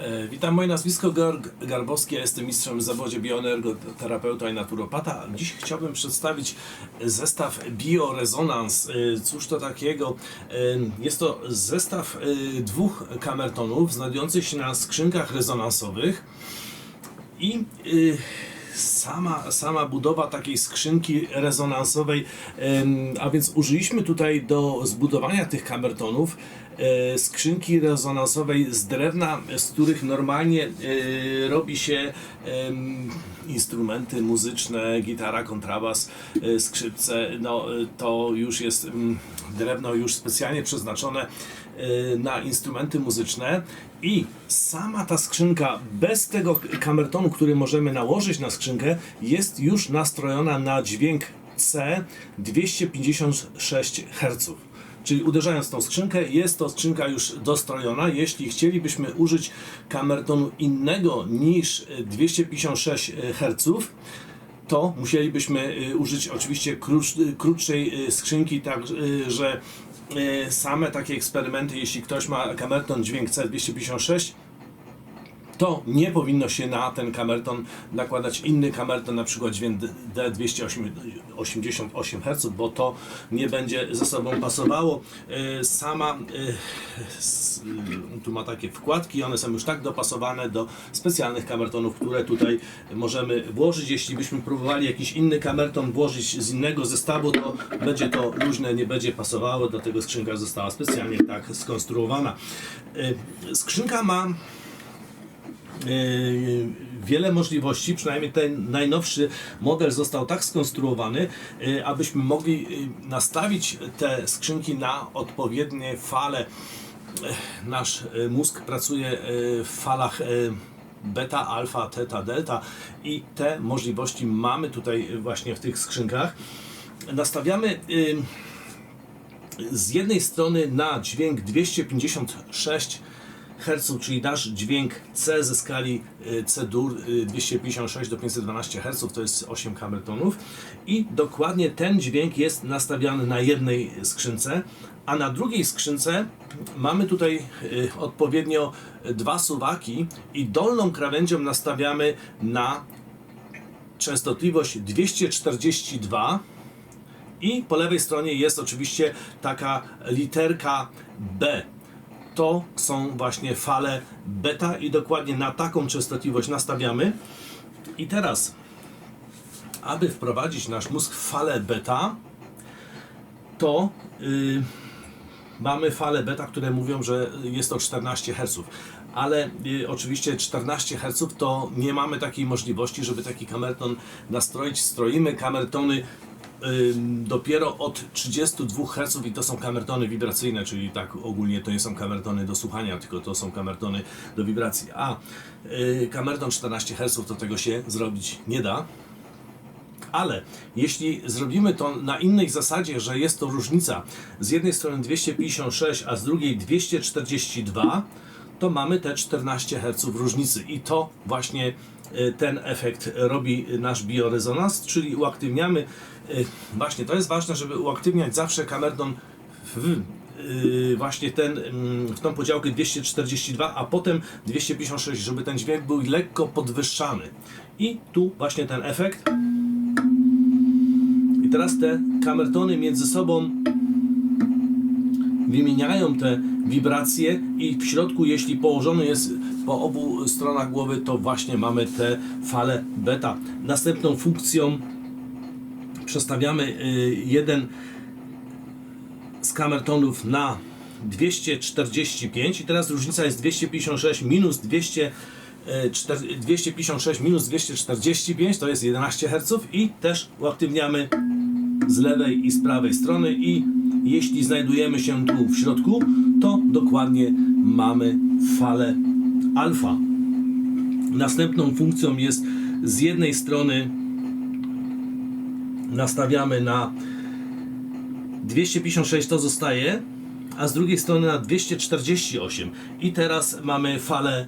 E, Witam, moje nazwisko Georg Garbowski, ja jestem mistrzem w zawodzie bioenergoterapeuta i naturopata. Dziś chciałbym przedstawić zestaw biorezonans. E, Cóż to takiego? E, Jest to zestaw dwóch kamertonów znajdujących się na skrzynkach rezonansowych i sama, sama budowa takiej skrzynki rezonansowej, a więc użyliśmy tutaj do zbudowania tych kamertonów e, skrzynki rezonansowej z drewna, z których normalnie e, robi się instrumenty muzyczne, gitara, kontrabas, e, skrzypce, no e, to już jest mm, drewno już specjalnie przeznaczone e, na instrumenty muzyczne i sama ta skrzynka bez tego kamertonu, który możemy nałożyć na skrzynkę jest już nastrojona na dźwięk C 256 Hz. Czyli uderzając tą skrzynkę, jest to skrzynka już dostrojona. Jeśli chcielibyśmy użyć kamertonu innego niż 256 Hz, to musielibyśmy y, użyć oczywiście krótsz, krótszej skrzynki, tak że same takie eksperymenty, jeśli ktoś ma kamerton dźwięk C256, to nie powinno się na ten kamerton nakładać inny kamerton, na przykład dźwięk D288 Hz, bo to nie będzie ze sobą pasowało. Y, Sama y, tu ma takie wkładki, one są już tak dopasowane do specjalnych kamertonów, które tutaj możemy włożyć. Jeśli byśmy próbowali jakiś inny kamerton włożyć z innego zestawu, to będzie to luźne, nie będzie pasowało, dlatego skrzynka została specjalnie tak skonstruowana. Y, Skrzynka ma wiele możliwości, przynajmniej ten najnowszy model został tak skonstruowany, yy, abyśmy mogli yy, nastawić te skrzynki na odpowiednie fale. Nasz mózg pracuje w falach beta, alfa, teta, delta i te możliwości mamy tutaj właśnie w tych skrzynkach. Nastawiamy z jednej strony na dźwięk 256 Hz, czyli nasz dźwięk C ze skali y, C-dur y, 256 do 512 Hz, to jest 8 kamertonów i dokładnie ten dźwięk jest nastawiany na jednej skrzynce, a na drugiej skrzynce mamy tutaj y, odpowiednio dwa suwaki i dolną krawędzią nastawiamy na częstotliwość 242 i po lewej stronie jest oczywiście taka literka B. To są właśnie fale beta i dokładnie na taką częstotliwość nastawiamy. I teraz, aby wprowadzić nasz mózg w falę beta, to yy, mamy fale beta, które mówią, że jest to 14 Hz. Ale y, oczywiście 14 Hz to nie mamy takiej możliwości, żeby taki kamerton nastroić. Stroimy kamertony dopiero od 32 Hz i to są kamertony wibracyjne, czyli tak ogólnie to nie są kamertony do słuchania, tylko to są kamertony do wibracji. A y, kamerton 14 Hz to tego się zrobić nie da. Ale jeśli zrobimy to na innej zasadzie, że jest to różnica z jednej strony 256, a z drugiej 242, to mamy te 14 Hz różnicy i to właśnie e, ten efekt robi nasz biorezonans, czyli uaktywniamy, właśnie to jest ważne, żeby uaktywniać zawsze kamerton w e, właśnie ten, mm, w tą podziałkę 242, a potem 256, żeby ten dźwięk był lekko podwyższany. I tu właśnie ten efekt. I teraz te kamertony między sobą wymieniają te wibracje i w środku, jeśli położony jest po obu stronach głowy, to właśnie mamy te fale beta. Następną funkcją przestawiamy y, jeden z kamertonów na 245 i teraz różnica jest 256 minus 200 e, czter- 256 minus 245 to jest 11 Hz i też uaktywniamy z lewej i z prawej strony i jeśli znajdujemy się tu w środku, to dokładnie mamy falę alfa. Następną funkcją jest z jednej strony nastawiamy na 256 to zostaje, a z drugiej strony na 248. I teraz mamy falę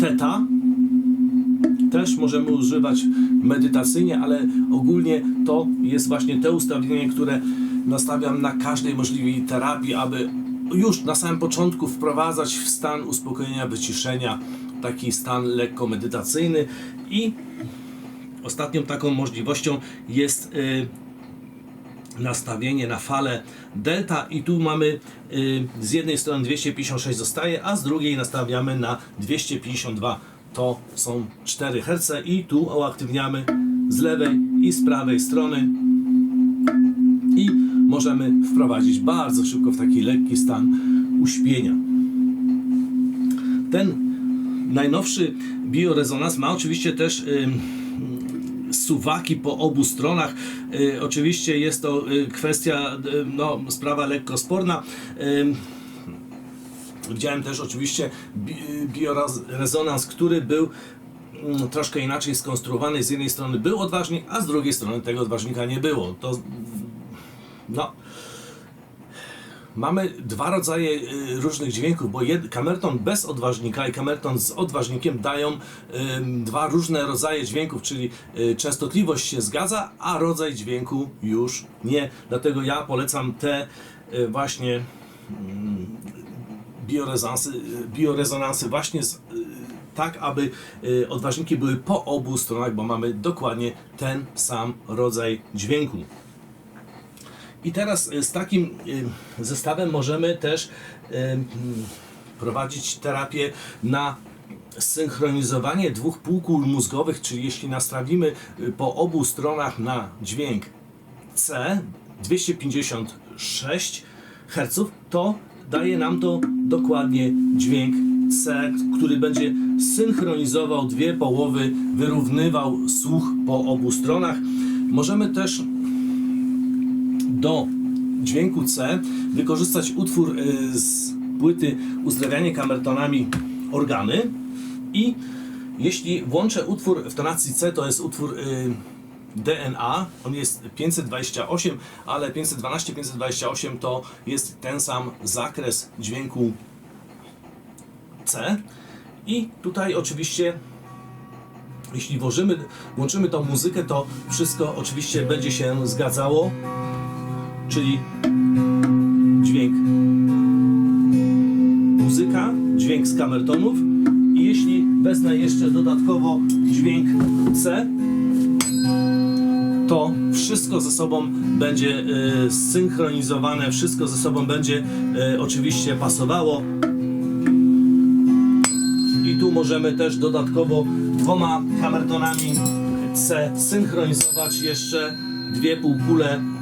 teta. Też możemy używać medytacyjnie, ale ogólnie to jest właśnie te ustawienie, które nastawiam na każdej możliwej terapii, aby już na samym początku wprowadzać w stan uspokojenia, wyciszenia, taki stan lekko medytacyjny i ostatnią taką możliwością jest y, nastawienie na falę delta i tu mamy y, z jednej strony 256 zostaje, a z drugiej nastawiamy na 252 to są 4 Hz i tu uaktywniamy z lewej i z prawej strony i możemy wprowadzić bardzo szybko w taki lekki stan uśpienia. Ten najnowszy biorezonans ma oczywiście też suwaki po obu stronach. Y, oczywiście jest to y, kwestia, y, no, sprawa lekko sporna. Widziałem też oczywiście bi- biorezonans, który był mm, troszkę inaczej skonstruowany. Z jednej strony był odważnik, a z drugiej strony tego odważnika nie było. To no. Mamy dwa rodzaje y, różnych dźwięków, bo jed, kamerton bez odważnika i kamerton z odważnikiem dają ym, dwa różne rodzaje dźwięków, czyli y, częstotliwość się zgadza, a rodzaj dźwięku już nie. Dlatego ja polecam te y, właśnie mm, biorezonansy, biorezonansy właśnie z, y, tak, aby y, odważniki były po obu stronach, bo mamy dokładnie ten sam rodzaj dźwięku. I teraz y, z takim y, zestawem możemy też y, mm, prowadzić terapię na synchronizowanie dwóch półkul mózgowych, czyli jeśli nastawimy po obu stronach na dźwięk C 256 Hz, to daje nam to dokładnie dźwięk C, który będzie synchronizował dwie połowy, wyrównywał słuch po obu stronach. Możemy też do dźwięku C wykorzystać utwór y, z płyty Uzdrawianie kamertonami organy. I jeśli włączę utwór w tonacji C, to jest utwór y, DNA, on jest 528, ale 512, 528 to jest ten sam zakres dźwięku C. I tutaj oczywiście jeśli włożymy, włączymy tą muzykę, to wszystko oczywiście będzie się zgadzało czyli dźwięk muzyka, dźwięk z kamertonów i jeśli wezmę jeszcze dodatkowo dźwięk C, to wszystko ze sobą będzie e, zsynchronizowane, wszystko ze sobą będzie e, oczywiście pasowało. I tu możemy też dodatkowo dwoma kamertonami C synchronizować jeszcze dwie półkule y,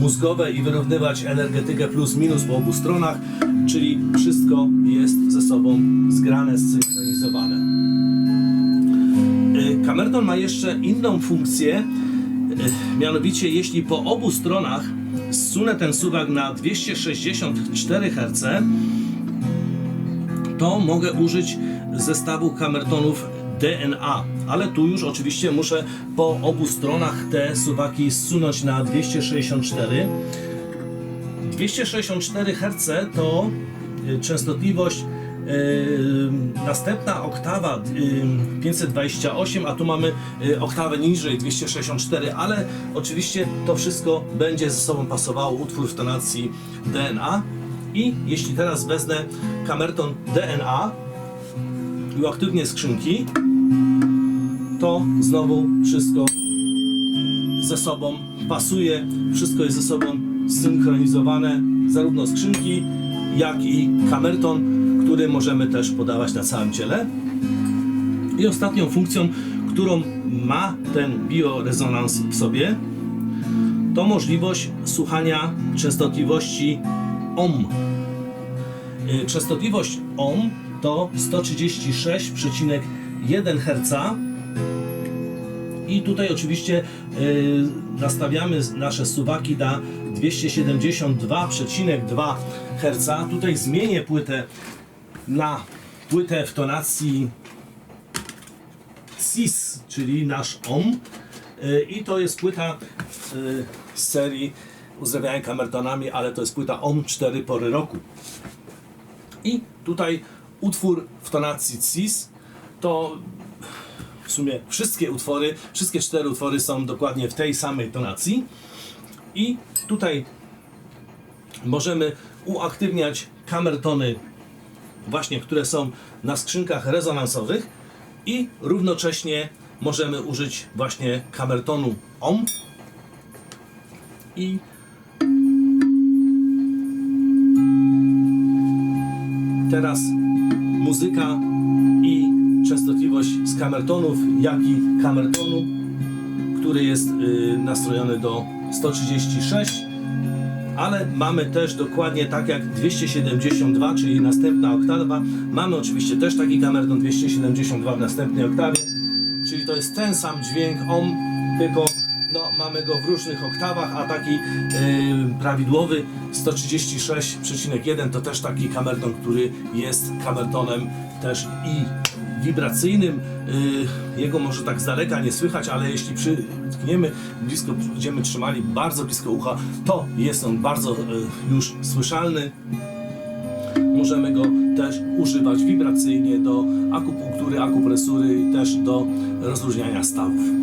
mózgowe i wyrównywać energetykę plus minus po obu stronach, czyli wszystko jest ze sobą zgrane, zsynchronizowane. Y, Kamerton ma jeszcze inną funkcję, y, mianowicie jeśli po obu stronach zsunę ten suwak na 264 Hz, to mogę użyć zestawu kamertonów DNA, ale tu już oczywiście muszę po obu stronach te suwaki zsunąć na 264. 264 Hz to y, częstotliwość y, następna oktawa y, 528, a tu mamy y, oktawę niżej 264, ale oczywiście to wszystko będzie ze sobą pasowało utwór w tonacji DNA. I jeśli teraz wezmę kamerton DNA i uaktywnię skrzynki, to znowu wszystko ze sobą pasuje, wszystko jest ze sobą zsynchronizowane, zarówno skrzynki, jak i kamerton, który możemy też podawać na całym ciele. I ostatnią funkcją, którą ma ten biorezonans w sobie, to możliwość słuchania częstotliwości OM. Y, Częstotliwość OM to 136,1 Hz. I tutaj oczywiście y, nastawiamy nasze suwaki na 272,2 Hz. Tutaj zmienię płytę na płytę w tonacji CIS, czyli nasz OM. Y, I to jest płyta y, z serii Uzdrawiania kamertonami, ale to jest płyta OM 4 pory roku. I tutaj utwór w tonacji CIS to w sumie wszystkie utwory, wszystkie cztery utwory są dokładnie w tej samej tonacji. I tutaj możemy uaktywniać kamertony właśnie, które są na skrzynkach rezonansowych i równocześnie możemy użyć właśnie kamertonu OM i teraz muzyka częstotliwość z kamertonów, jak i kamertonu, który jest y, nastrojony do 136 ale mamy też dokładnie tak jak 272, czyli następna oktawa. Mamy oczywiście też taki kamerton 272 w następnej oktawie, czyli to jest ten sam dźwięk OM, tylko no, mamy go w różnych oktawach, a taki yy, prawidłowy 136,1 to też taki kamerton, który jest kamertonem też i wibracyjnym. Yy, jego może tak z daleka nie słychać, ale jeśli przytkniemy blisko, będziemy trzymali bardzo blisko ucha, to jest on bardzo yy, już słyszalny. Możemy go też używać wibracyjnie do akupunktury, akupresury i też do rozluźniania stawów.